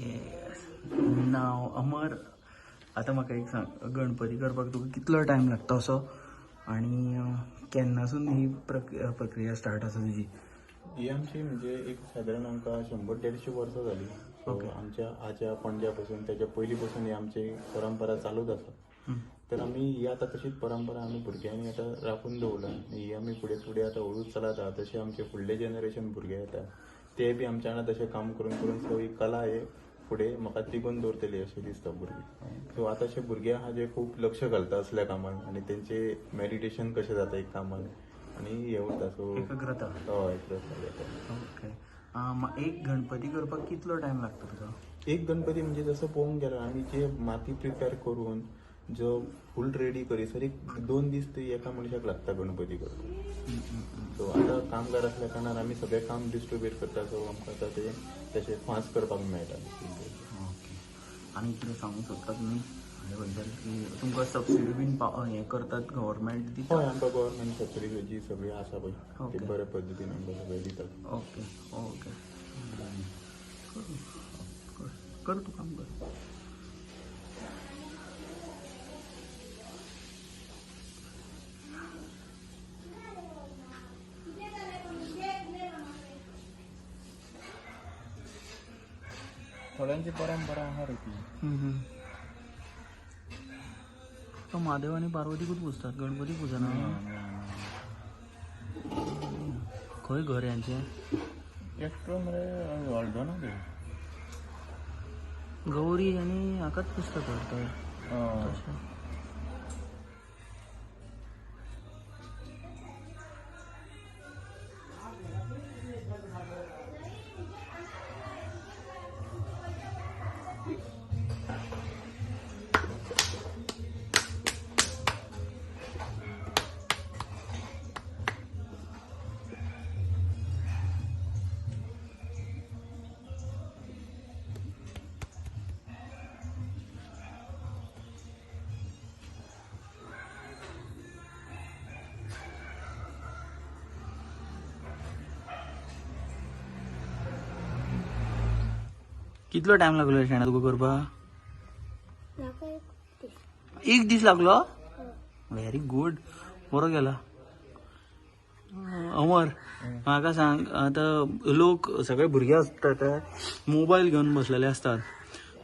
नाव अमर. आता म्हाका एक सांग गणपती करपाक तुका कितलो टायम लागता असो. आणि अं, केन्नासून ही प्रक प्रक्रिया स्टार्ट आसा तुजी ही आमची म्हणजे एक साधारण आमकां शंबर देडशे वर्सां जाली सो आमच्या आज्या पणज्यापासून त्याच्या पयलीं पासून ही आमची परंपरा चालूच आसा तर आमी ही आतां तशीच परंपरा आमी भुरग्यांनी आतां राखून दवरला आनी ही आमी फुडें फुडें आतां हळूच चलता तशें आमचे फुडले जनरेशन भुरगे येता ते बी आमच्या वांगडा तशें काम करून करून सो ही कला हे फुडें म्हाका तिगोवन दवरतली अशें दिसता भुरगीं सो आतांचे भुरगे आहा जे खूब लक्ष घालता असल्या कामान आनी तेंचे मेडिटेशन कशें जाता एक कामान आनी हे उरता सो एकाग्रता हय जाता. ओके. अं, मा- एक गणपती करपाक कितलो टायम लागता तुका एक गणपती म्हणजे जसं पळोवंक गेल्यार आमी जे माती प्रिपेर करून जो फूल रेडी करीसर एक दोन दीस ते एका मनशाक लागता गणपती करपाक सो आतां कामगार असल्या कारणान आमी सगळें काम डिस्ट्रिब्यूट करता सो आमकां आतां ते. तशें फास्ट करपाक मेळटा ओके आणि कितें सांगूंक सोदता तुमी हाजे बद्दल की तुमकां सबसिडी बीन पाव- हें करतात गव्हर्मेंट दिता हय आमकां गव्हर्मेंट सबसिडी जी सगळी आसा पळय. ती बऱ्या पद्दतीन आमकां सगळें दितात. ओके ओके कर कर. कर. तू काम कर थोड्यांची परंपरा आहा रे ती महादेव आणि पार्वतीकूच पुजतात? गणपती पुजना खंय घर यांचे. एकटो मरे व्हडलो ना ते. गौरी आणि हाकाच पुजतात वाटतं. हय. तशें. कितलो टायम लागलो शेणा तुका करपाक म्हाका एक दीस. एक दीस लागलो? व्हेरी गुड बरो गेला. अमर म्हाका सांग आतां लोक सगळे भुरगे आसतात ते मोबायल घेवन बसलेले असतात.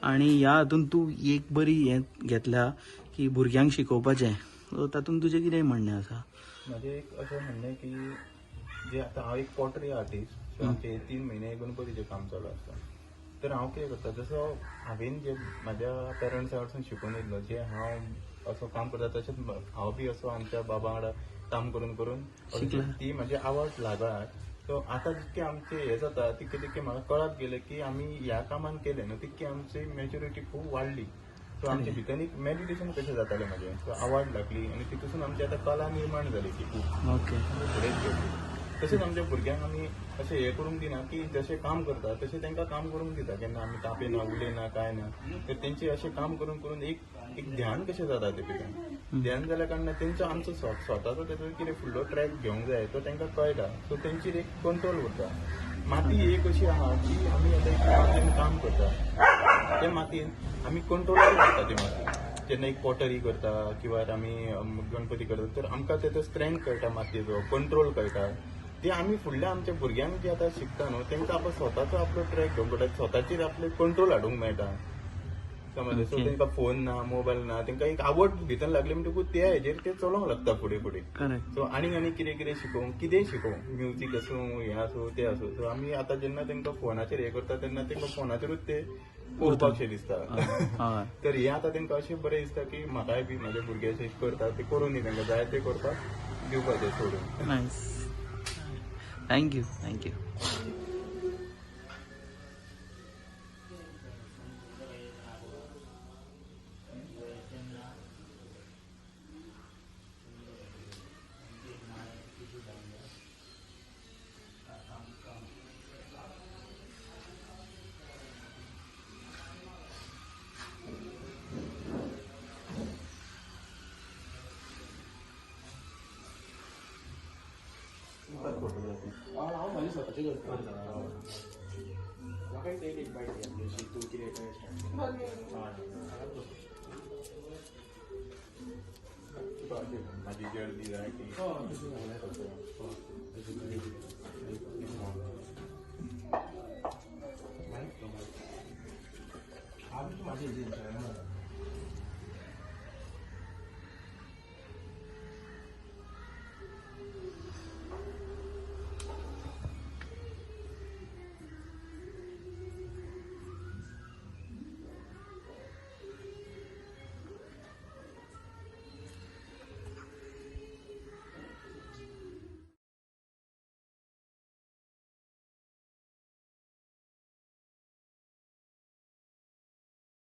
आणि ह्या हातून तूं एक बरी हें घेतल्या की भुरग्यांक शिकोवपाचें. सो तातूंत तुजें कितें म्हणणें आसा? म्हणजे एक अशें म्हणणें की जे आतां हांव एक पॉटरी आर्टिस्ट सो आमचे तीन म्हयने गणपतीचें काम चालू आसता तर हांव कितें करता. जसो हांवें जे म्हाज्या पेरंट्सा कडसून शिकून येयलो जे हांव असो काम करता तशेंच हांव बी असो आमच्या बाबा वांगडा काम करून करून. ती म्हाजी आवड लागला सो आतां जितके आमचे हे जाता तितके तितके म्हाका कळत गेले की आमी ह्या कामान केले न्हू तितकी आमची मॅच्युरिटी खूब वाडली सो आमच्या भितर एक मेडिटेशन कशें जातालें म्हाजें सो आवड लागली आनी तितून आमची आतां कला निर्माण जाली ती खूब ओके. तशेंच आमच्या भुरग्यांक आमी अशें हें करूंक दिना की जशें काम करता तशें तांकां काम करूंक दिता केन्ना आमी तापयना उलयना काय ना. तर तेंचे अशें काम करून करून एक एक ध्यान कशें जाता ते भितर ध्यान जाल्या कारणान तेंचो आमचो स्व- स्वताचो तेचो कितें फुडलो ट्रॅक घेवंक जाय तो तांकां कळटा सो तेंचेर एक कंट्रोल उरता माती एक अशी आहा की आमी आतां एक मातयेन काम करता. त्या मातयेन आमी कंट्रोलार करता ती माती जेन्ना एक पॉटरी करता किंवा आमी गणपती करता तर आमकां तेचो स्ट्रेंथ कळटा मातयेचो कंट्रोल कळटा ते आमी फुडल्या आमच्या भुरग्यांक जे आतां शिकता न्हू तेंकां आपण स्वताचो आपलो ट्रॅक घेवंक पडटा स्वताचेर आपले कंट्रोल हाडूंक मेळटा. समज सो. तेंकां फोन ना मोबायल ना तेंकां एक आवड भितर लागली म्हणटकूच ते हेजेर ते चलोवंक लागता फुडें फुडें. सो आनीक आनीक कितें कितें शिकोवंक कितेंय शिकोवंक? म्युजीक आसूं हें आसूं तें आसूं सो आमी आतां जेन्ना तेंकां फोनाचेर हें करता तेन्ना तेंकां फोनाचेरूच ते पळोवपाकशें दिसता. तर हें आतां तेंकां अशें बरें दिसता की म्हाकाय बी म्हाजे भुरगे अशें करता ते करून दी तेंकां जाय ते करपाक दिवपाचें सोडून. thank you. Thank you. 快滚了！然后然后门锁这个关着了。แล้วให้เด็กไปเรียนดูชีตูกิเลสไปใช่ไหมใช่แล้วก็ตอนที่มาดีดีแล้ที่ก็ไม่ใช่อะไรก็ตัวก็ใช่อะไรที่มหมลดีใช่